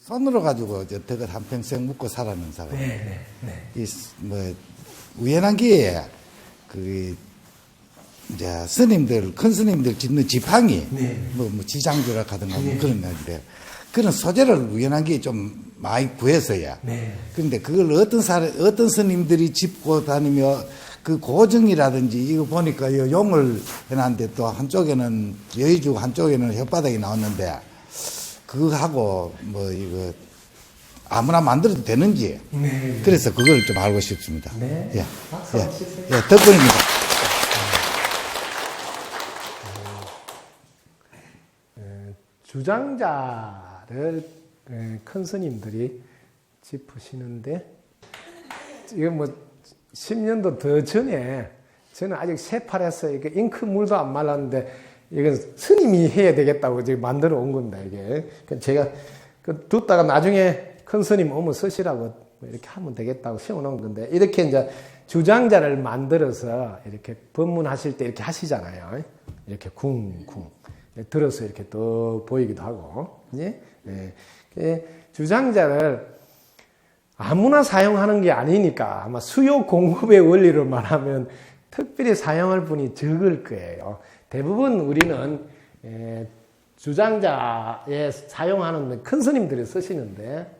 손으로 가지고 저 덕을 한 평생 묵고 살았는 사람. 네, 네, 네. 이 뭐 우연한 기회에 그 이제 스님들 큰 스님들 짓는 지팡이 네. 뭐, 뭐 지장주라 하든가 뭐 그런 건데 그런 소재를 우연한 기회에 좀 많이 구해서야. 네. 그런데 그걸 어떤 사람 어떤 스님들이 짚고 다니며 그 고증이라든지 이거 보니까 이 용을 해놨는데 또 한쪽에는 여의주 한쪽에는 혓바닥이 나왔는데 그거하고 뭐 이거 아무나 만들어도 되는지 네. 그래서 그걸 좀 알고 싶습니다. 네. 예. 박수 예. 한번 치세요. 예, 덕분입니다. 주장자를 에, 큰 스님들이 짚으시는데 이거 뭐 10년도 더 전에 저는 아직 새파래서 이게 잉크 물도 안 말랐는데 이건 스님이 해야 되겠다고 지금 만들어 온 겁니다 이게 그 제가 그 뒀다가 나중에 큰 스님 오면 쓰시라고 뭐 이렇게 하면 되겠다고 세워놓은 건데 이렇게 이제 주장자를 만들어서 이렇게 법문하실 때 이렇게 하시잖아요 이렇게 쿵쿵 들어서 이렇게 또 보이기도 하고 예? 예. 그 주장자를 아무나 사용하는 게 아니니까 아마 수요 공급의 원리로 말하면 특별히 사용할 분이 적을 거예요. 대부분 우리는 에, 주장자에 사용하는 큰 스님들이 쓰시는데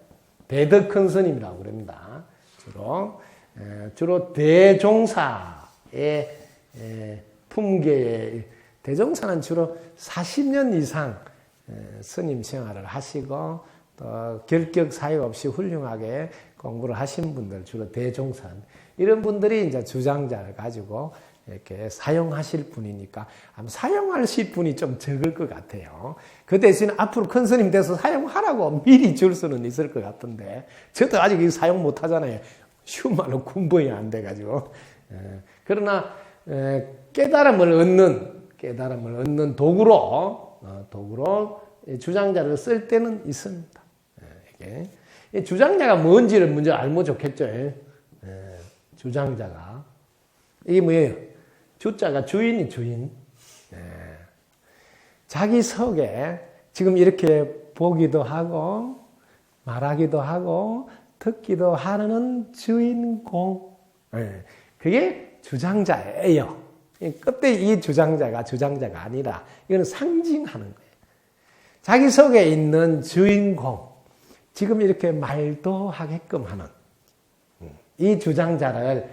대덕 큰 스님이라고 그럽니다. 주로 에, 주로 대종사의 에, 품계에 대종사는 주로 40년 이상 에, 스님 생활을 하시고 또 결격 사유 없이 훌륭하게 공부를 하신 분들 주로 대종산 이런 분들이 이제 주장자를 가지고 이렇게 사용하실 분이니까 아마 사용하실 분이 좀 적을 것 같아요. 그 대신 앞으로 큰 스님 돼서 사용하라고 미리 줄 수는 있을 것 같은데 저도 아직 사용 못 하잖아요. 쉬운 말로 군번이 안 돼가지고 에, 그러나 에, 깨달음을 얻는 깨달음을 얻는 도구로 어, 도구로 주장자를 쓸 때는 있습니다. 이게 이 주장자가 뭔지를 먼저 알면 좋겠죠. 예, 주장자가 이게 뭐예요? 주자가 주인이 주인. 예. 자기 속에 지금 이렇게 보기도 하고 말하기도 하고 듣기도 하는 주인공. 예. 그게 주장자예요. 그때 이 주장자가 주장자가 아니라 이거는 상징하는 거예요. 자기 속에 있는 주인공. 지금 이렇게 말도 하게끔 하는 이 주장자를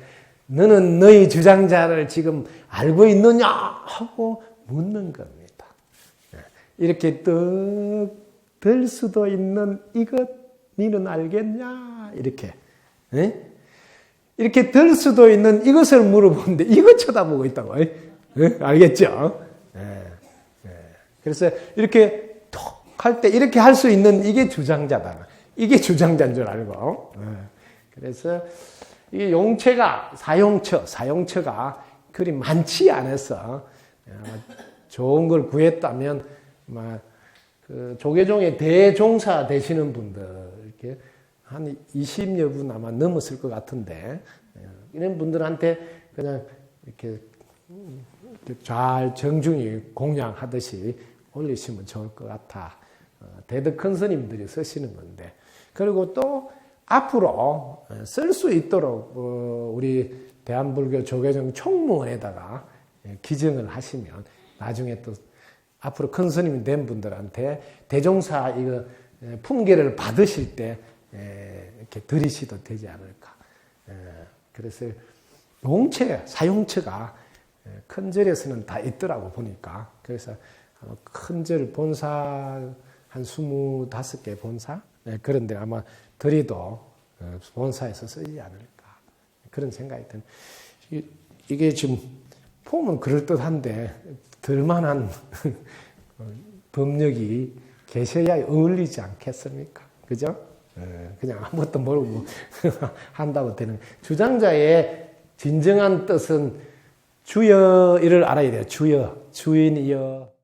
너는 너희 주장자를 지금 알고 있느냐 하고 묻는 겁니다. 이렇게 떡 들 수도 있는 이것 니는 알겠냐 이렇게 에? 이렇게 들 수도 있는 이것을 물어보는데 이것 쳐다보고 있다고 에? 알겠죠? 그래서 이렇게 톡 할 때 이렇게 할 수 있는 이게 주장자다. 이게 주장자인 줄 알고. 그래서 이게 용체가 사용처, 사용처가 그리 많지 않아서 좋은 걸 구했다면 그 조계종의 대종사 되시는 분들 이렇게 한 20여 분 아마 넘었을 것 같은데 이런 분들한테 그냥 이렇게 잘 정중히 공양하듯이 올리시면 좋을 것 같아. 대덕 큰 스님들이 쓰시는 건데 그리고 또 앞으로 쓸 수 있도록 어, 우리 대한불교 조계종 총무원에다가 기증을 하시면 나중에 또 앞으로 큰 스님이 된 분들한테 대종사 이거 품계를 받으실 때 이렇게 드리시도 되지 않을까. 그래서 용체, 사용처가 큰 절에서는 다 있더라고 보니까. 그래서 큰 절 본사 한 25개 본사? 그런데 아마 드리도 본사에서 쓰지 않을까. 그런 생각이 드는. 이게 지금 폼은 그럴듯한데 들만한 법력이 계셔야 어울리지 않겠습니까? 그죠? 그냥 아무것도 모르고 한다고 되는. 주장자의 진정한 뜻은 주여 이를 알아야 돼요. 주여, 주인이여.